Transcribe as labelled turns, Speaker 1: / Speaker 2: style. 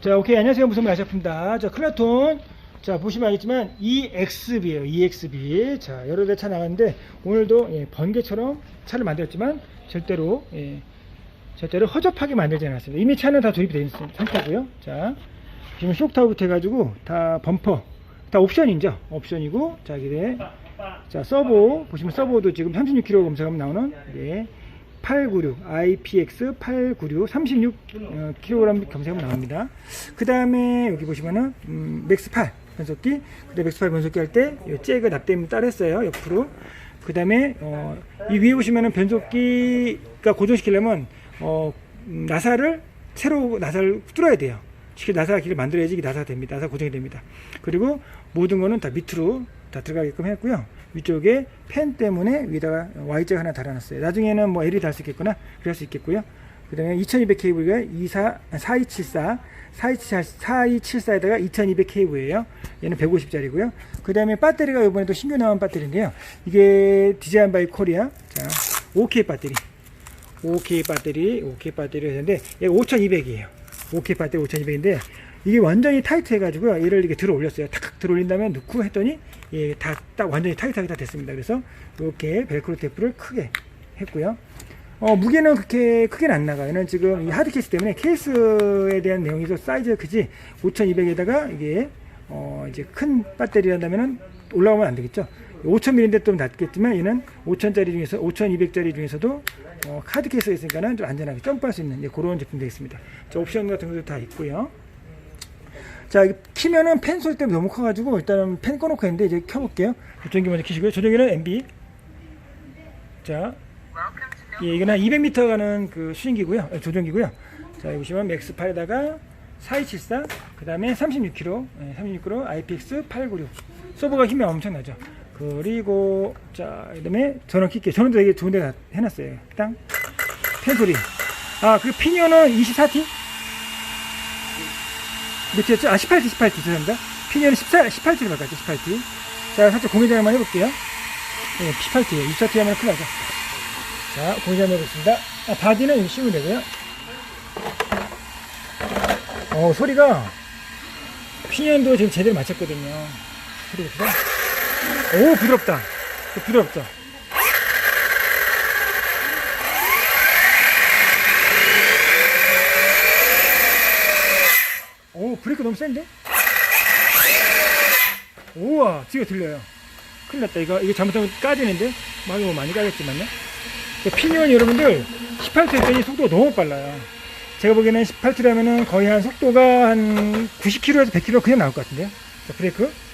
Speaker 1: 자, 오케이. 안녕하세요. 무선물 아시아프입니다. 자, 클라톤. 자, 보시면 알겠지만, EXB에요. EXB. 자, 여러 대 차 나갔는데, 오늘도 예, 번개처럼 차를 만들었지만, 절대로, 예, 절대로 허접하게 만들지 않았습니다. 이미 차는 다 조립이 되어 있는 상태고요. 자, 지금 쇼크타부터 해가지고, 다 범퍼. 다 옵션이죠. 옵션이고, 자, 이게, 자, 서버. 보시면 서버도 지금 36km 검색하면 나오는, 예, 896 IPX 896 36 어, kg 검색하면 나옵니다. 그 다음에 여기 보시면은 음, 맥스 8 변속기, 그다음 맥스 8 변속기 할 때 잭을 납땜 따로 했어요 옆으로. 그 다음에 어, 이 위에 보시면은 변속기가 고정시키려면 어, 음, 나사를 새로 나사를 뚫어야 돼요. 쉽게 나사 길을 만들어야지 나사가 됩니다. 나사 고정이 됩니다. 그리고 모든 거는 다 밑으로 다 들어가게끔 했고요. 위쪽에 펜 때문에 위에다가 Y자 하나 달아놨어요. 나중에는 뭐 L이 달 수 있겠구나. 그럴 수 있겠고요. 그 다음에 2200 케이블가 24, 4274, 4274, 에다가 2200 케이블이에요. 얘는 150짜리고요. 그 다음에 배터리가 이번에 또 신규 나온 배터리인데요. 이게 디자인 바이 코리아. 자, 5K 배터리. 5K 배터리, 5K 배터리가 있는데 얘가 5200이에요. 5K 배터리 5200인데 이게 완전히 타이트 해가지고요. 얘를 이렇게 들어 올렸어요. 탁 들어 올린 다음에 넣고 했더니 예, 다딱 완전히 타이트하게 다 됐습니다. 그래서 이렇게 벨크로 테이프를 크게 했고요. 어, 무게는 그렇게 크게는 안 나가요. 얘는 지금 이 하드 케이스 때문에 케이스에 대한 내용이 좀 사이즈가 크지 5200에다가 이게 어, 이제 큰 배터리라면은 올라오면 안 되겠죠. 5000ml인데 좀 낮겠지만 얘는 5000짜리 중에서 5200짜리 중에서도 어, 카드 케이스가 있으니까는 좀 안전하게 점프할 수 있는 예, 그런 제품 되겠습니다. 자, 옵션 같은 것도 다 있고요. 자, 키면은 펜 소리 때문에 너무 커가지고 일단은 펜 꺼놓고 했는데 이제 켜볼게요. 조정기 먼저 키시고요. 조정기는 MB. 자, 예, 이거는 200m 가는 그 수신기고요. 어, 조정기고요. 자, 여기 보시면 맥스 8에다가 4274, 그 다음에 36kg, 예, 36kg IPX 896. 서버가 힘이 엄청나죠. 그리고, 자, 그 다음에 전원 킬게요. 전원도 되게 좋은 데다 해놨어요. 땅. 펜 소리. 아, 그 피니어는 24T? 몇이었죠? 아, 18T, 18T, 죄송합니다. 피니어는 14, 18T로 바꿨죠, 18T. 자, 살짝 공유장 한번 해볼게요. 네, 18T에요. 24T 하면 큰일 나죠. 자, 공유장 해보겠습니다. 아, 바디는 씌우면 되고요. 어, 소리가, 피니언도 지금 제대로 맞췄거든요. 소리 봅시다. 오, 부드럽다. 부드럽죠? 오, 브레이크 너무 센데? 우와, 뒤가 들려요. 큰일 났다. 이거, 이거 잘못하면 까지는데? 많이 뭐 많이 까졌지만요. 피니언 여러분들, 18트 했더니 속도가 너무 빨라요. 제가 보기에는 18트라면은 거의 한 속도가 한 90km에서 100km 그냥 나올 것 같은데요. 자, 브레이크.